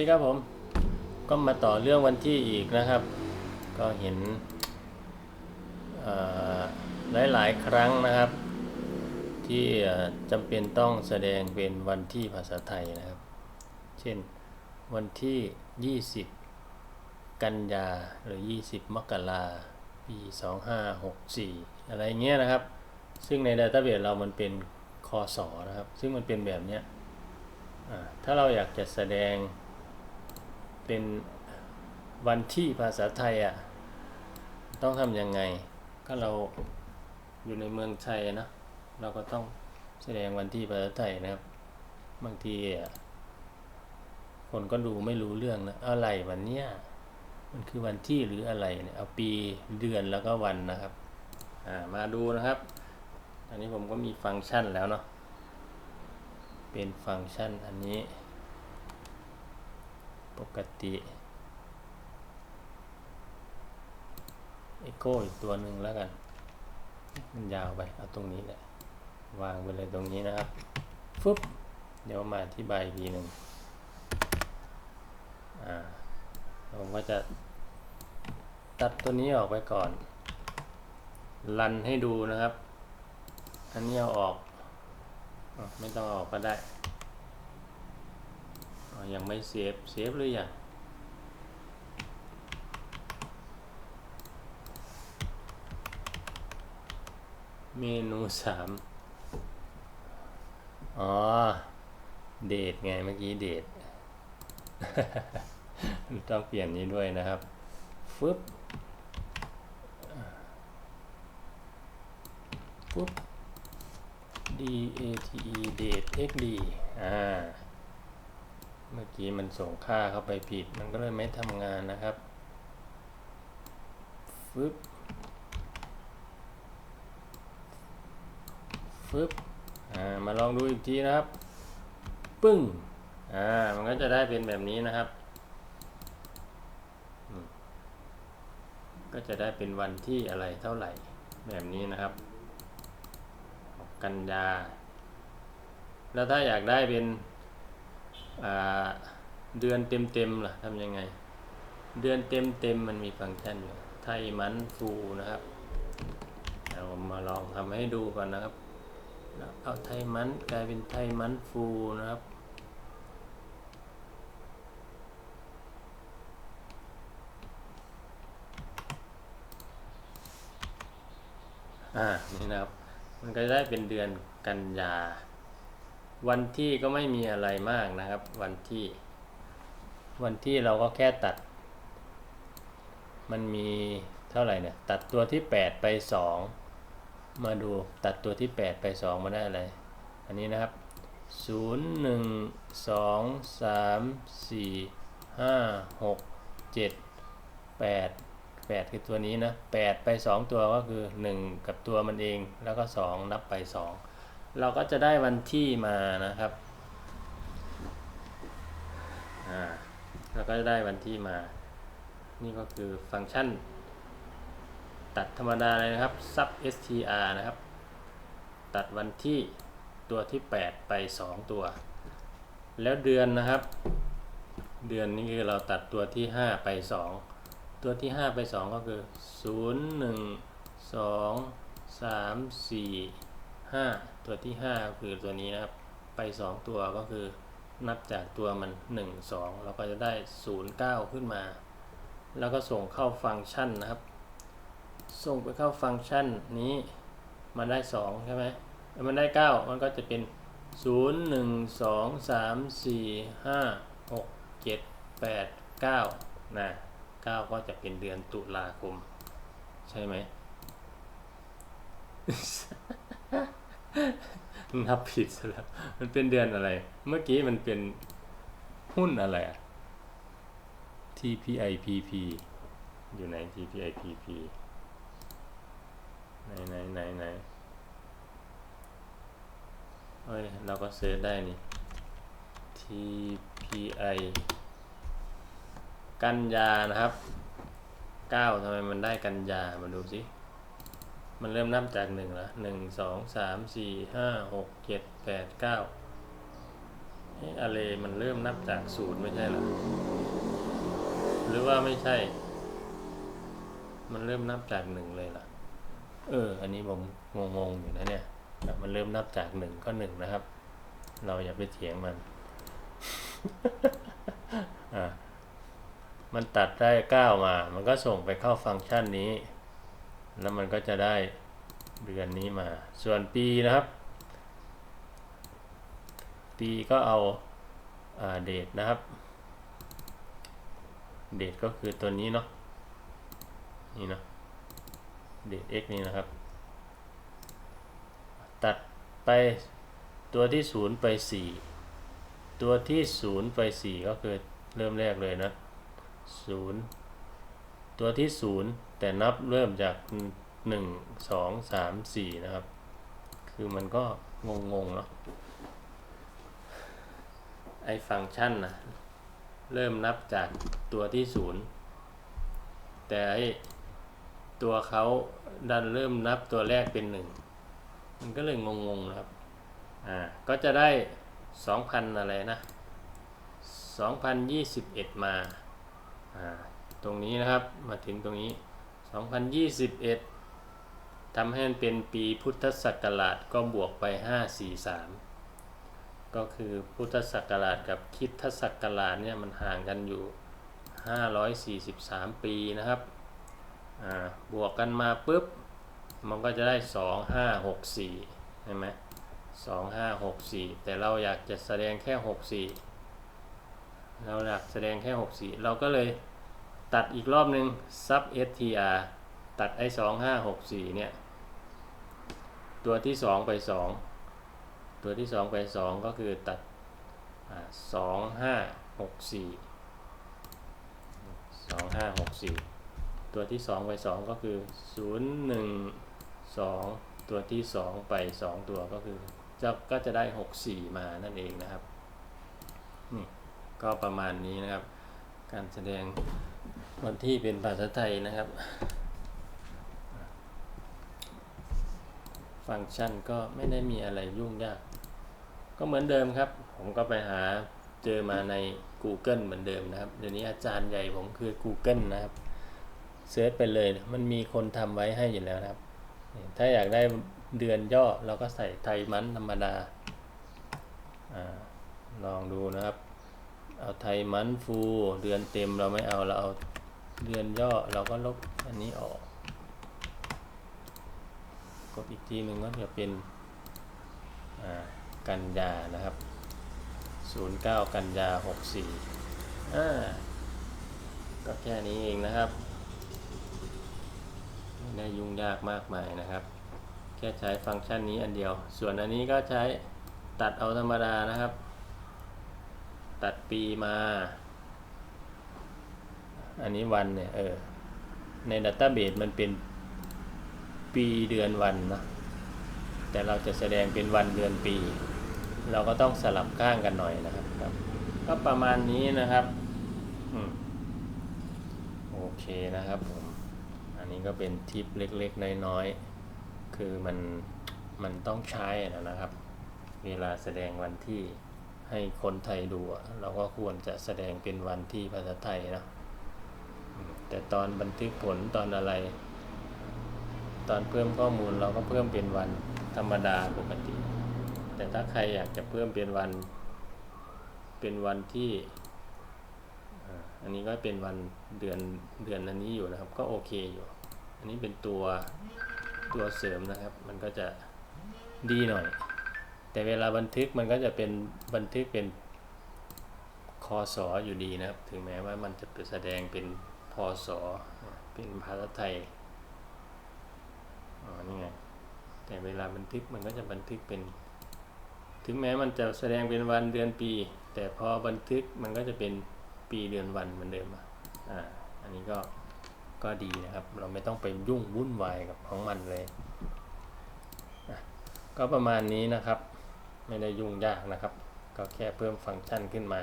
นี่ครับผมก็มาต่อเรื่องวันที่อีกนะครับ ก็เห็นหลายหลายๆครั้งนะครับ ที่จำเป็นต้องแสดงเป็นวันที่ภาษาไทยนะครับ เช่นวันที่ 20 กันยาหรือ 20 มกราปี 2564 อะไรเงี้ยนะครับ ซึ่งในดัตเตอร์เบสเรามันเป็นคอสอนะครับ ซึ่งมันเป็นแบบเนี้ยถ้าเราอยากจะแสดง เป็นวันที่ภาษาไทยอะต้องทำยังไง ก็เราอยู่ในเมืองไทยนะ เราก็ต้องแสดงวันที่ภาษาไทยนะครับ บางทีอะคนก็ดูไม่รู้เรื่องนะ อะไรวันเนี้ยมันคือวันที่หรืออะไรเนี่ย เอาปีเดือนแล้วก็วันนะครับ อ่า มาดูนะครับ อันนี้ผมก็มีฟังก์ชันแล้วเนาะ เป็นฟังก์ชันอันนี้ ปกติเอโก้อีกตัวหนึ่งแล้วกัน มันยาวไป เอาตรงนี้แหละ วางไปเลยตรงนี้นะครับฟึบเดี๋ยวมาอธิบายอีกทีหนึ่งอ่าผมก็จะตัดตัวนี้ออกไปก่อน รันให้ดูนะครับ อันนี้เอาออก ไม่ต้องออกก็ได้ ยังไม่เซฟ เซฟหรือยังเมนูสามอ๋อ เดทไงเมื่อกี้เดทต้องเปลี่ยนนี้ด้วยนะครับ ฟึบฟึบ d a t e เดท x d อ่า เมื่อกี้มันส่งค่าเข้าไปผิด มันก็เลยไม่ทำงานนะครับฟึบฟึบอ่ามาลองดูอีกทีนะครับ ปึ้งอ่ามันก็จะได้เป็นแบบนี้นะครับ ก็จะได้เป็นวันที่อะไรเท่าไหร่แบบนี้นะครับ กันยา แล้วถ้าอยากได้เป็น เดือนเต็มเต็มล่ะทำยังไง เดือนเต็มเต็มมันมีฟังก์ชันอยู่ไทยมันฟูนะครับเดี๋ยวผมาลองทำให้ดูก่อนนะครับ เอาไทยมันกลายเป็นไทยมันฟูนะครับอ่านี่นะครับ มันก็ได้เป็นเดือนกันยา วันที่ก็ไม่มีอะไรมากนะครับ วันที่ วันที่เราก็แค่ตัด มันมีเท่าไหร่เนี่ย ตัดตัวที่ 8 ไป 2 มาดูตัดตัวที่ 8 ไป 2 มาได้อะไร อันนี้นะครับ 0 1 2 3 4 5 6 7 8 8 คือตัวนี้นะ 8 ไป 2 ตัวก็คือ 1 กับตัวมันเองแล้วก็ 2 นับไป 2 เราก็จะได้วันที่มานะครับอ่าเราก็จะได้วันที่มา นี่ก็คือฟังก์ชัน ตัดธรรมดาเลยนะครับ sub str นะครับ ตัดวันที่ตัวที่ 8 ไป 2 ตัว แล้วเดือนนะครับ เดือนนี้คือเราตัดตัวที่ 5 ไป 2 ตัวที่ 5 ไป 2 ก็คือ 0 1 2 3 4 5 ตัวที่ 5 คือตัวนี้นะครับ ไป 2 ตัวก็คือนับจากตัวมัน 1 2 เราก็จะได้ 0 9 ขึ้นมา แล้วก็ส่งเข้าฟังก์ชันนะครับ ส่งไปเข้าฟังก์ชันนี้มันได้ 2 ใช่ไหมแล้วมันได้ 9 มันก็จะเป็น 0 1 2 3 4 5 6 7 8 9นะ9 ก็จะเป็นเดือนตุลาคม ใช่ไหม นับผิดซะแล้ว มันเป็นเดือนอะไร เมื่อกี้มันเป็นหุ้นอะไรอะ TPIPP อยู่ไหน TPIPP ไหนไหนไหนไหนเฮ้ย เราก็เซิร์ชได้นี่ TPI กันยานะครับ 9ทำไมมันได้กันยา มาดูสิ มันเริ่มนับจากหนึ่งแล้วหนึ่งสองสามสี่ห้าหกเจ็ดแปดเก้าอะอะไรมันเริ่มนับจากศูนย์ไม่ใช่หรอหรือว่าไม่ใช่ มันเริ่มนับจากหนึ่งเลยล่ะ เออ อันนี้ผมงงๆอยู่นะเนี่ยมันเริ่มนับจากหนึ่งก็หนึ่งนะครับ เราอย่าไปเถียงมัน อะมันตัดได้เก้ามา มันก็ส่งไปเข้าฟังก์ชันนี้ แล้วมันก็จะได้เดือนนี้มา ส่วนปีนะครับ ปีก็เอาเดทนะครับ เดทก็คือตัวนี้เนาะ นี่เนาะ เดท x นี่นะครับ ตัดไปตัวที่ศูนย์ไปสี่ตัวที่ศูนย์ไปสี่ก็คือเริ่มแรกเลยนะศูนย์ ตัวที่ศูนย์แต่นับเริ่มจากหนึ่งสองสามสี่นะครับ คือมันก็งงๆเนาะไอฟังก์ชันนะเริ่มนับจากตัวที่ศูนย์แต่ไอตัวเขาดันเริ่มนับตัวแรกเป็นหนึ่งมันก็เลยงงงๆนะครับอ่าก็จะได้สองพันอะไรนะสองพันยี่สิบเอ็ดมาอ่า ตรงนี้นะครับ มาถึงตรงนี้สองพันยี่สิบเอ็ดทำให้มันเป็นปีพุทธศักราชก็บวกไปห้าสี่สามก็คือพุทธศักราชกับคิดทศักราชเนี่ยมันห่างกันอยู่ 543 ปีนะครับบวกกันมาปุ๊บ มันก็จะได้ 2564 ใช่ไหม2564 แต่เราอยากจะแสดงแค่ 64 เราอยากแสดงแค่ 64 เราก็เลย ตัดอีกรอบหนึ่ง sub str ตัดไอ้2564เนี่ย ตัวที่2ไป2ตัวที่2ไป2ก็คือตัด2564 2564ตัวที่2ไป2ก็คือ012ตัวที่2ไป2ตัวก็คือจะก็จะได้64มานั่นเองนะครับนี่ก็ประมาณนี้นะครับ การแสดงวันที่เป็นภาษาไทยนะครับ ฟังก์ชันก็ไม่ได้มีอะไรยุ่งยาก ก็เหมือนเดิมครับ ผมก็ไปหาเจอมาใน Google เหมือนเดิมนะครับ เดี๋ยวนี้อาจารย์ใหญ่ผมคือ Google นะครับเซิร์ชไปเลย มันมีคนทำไว้ให้อยู่แล้วนะครับ ถ้าอยากได้เดือนย่อเราก็ใส่ไทยมันธรรมดาอาลองดูนะครับ เอาไทยมันฟู เดือนเต็มเราไม่เอาเราเอาเดือนย่อเราก็ลบอันนี้ออก กดอีกทีหนึ่งก็จะเป็นกันยานะครับ 09 กันยา 64อ่าก็แค่นี้เองนะครับไม่ได้ยุ่งยากมากมายนะครับ แค่ใช้ฟังก์ชันนี้อันเดียว ส่วนอันนี้ก็ใช้ตัดเอาธรรมดานะครับ ตัดปีมา อันนี้วันเนี่ยเออในดัตต้าเบสมันเป็นปีเดือนวันนะแต่เราจะแสดงเป็นวันเดือนปี เราก็ต้องสลับข้างกันหน่อยนะครับครับก็ประมาณนี้นะครับอโอเคนะครับผมอันนี้ก็เป็นทิปเล็กๆ น้อยๆ คือมันมันต้องใช้นะครับ เวลาแสดงวันที่ ให้คนไทยดูเราก็ควรจะแสดงเป็นวันที่ภาษาไทยนะแต่ตอนบันทึกผลตอนอะไร ตอนเพิ่มข้อมูลเราก็เพิ่มเป็นวันธรรมดาปกติ แต่ถ้าใครอยากจะเพิ่มเป็นวัน เป็นวันที่อันนี้ก็เป็นวันเดือนเดือนอันนี้อยู่นะครับ ก็โอเคอยู่ อันนี้เป็นตัวตัวเสริมนะครับ มันก็จะดีหน่อย แต่เวลาบันทึกมันก็จะเป็นบันทึกเป็นคอสออยู่ดีนะครับ ถึงแม้ว่ามันจะแสดงเป็นพอสอเป็นภาษาไทยอ๋อนี่ไงแต่เวลาบันทึกมันก็จะบันทึกเป็น ถึงแม้มันจะแสดงเป็นวันเดือนปี แต่พอบันทึกมันก็จะเป็นปีเดือนวันเหมือนเดิมอ่าอันนี้ก็ก็ดีนะครับ เราไม่ต้องไปยุ่งวุ่นวายกับของมันเลย ก็ประมาณนี้นะครับ ไม่ได้ยุ่งยากนะครับ ก็แค่เพิ่มฟังก์ชันขึ้นมา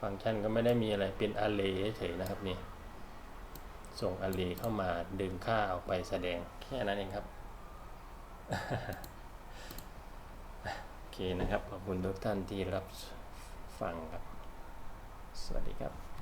ฟังก์ชันก็ไม่ได้มีอะไรเป็น array เฉยๆนะครับนี่ส่ง array เข้ามาดึงค่าออกไปแสดงแค่นั้นเองครับโอเคนะครับขอบคุณทุกท่านที่รับฟังครับ สวัสดีครับ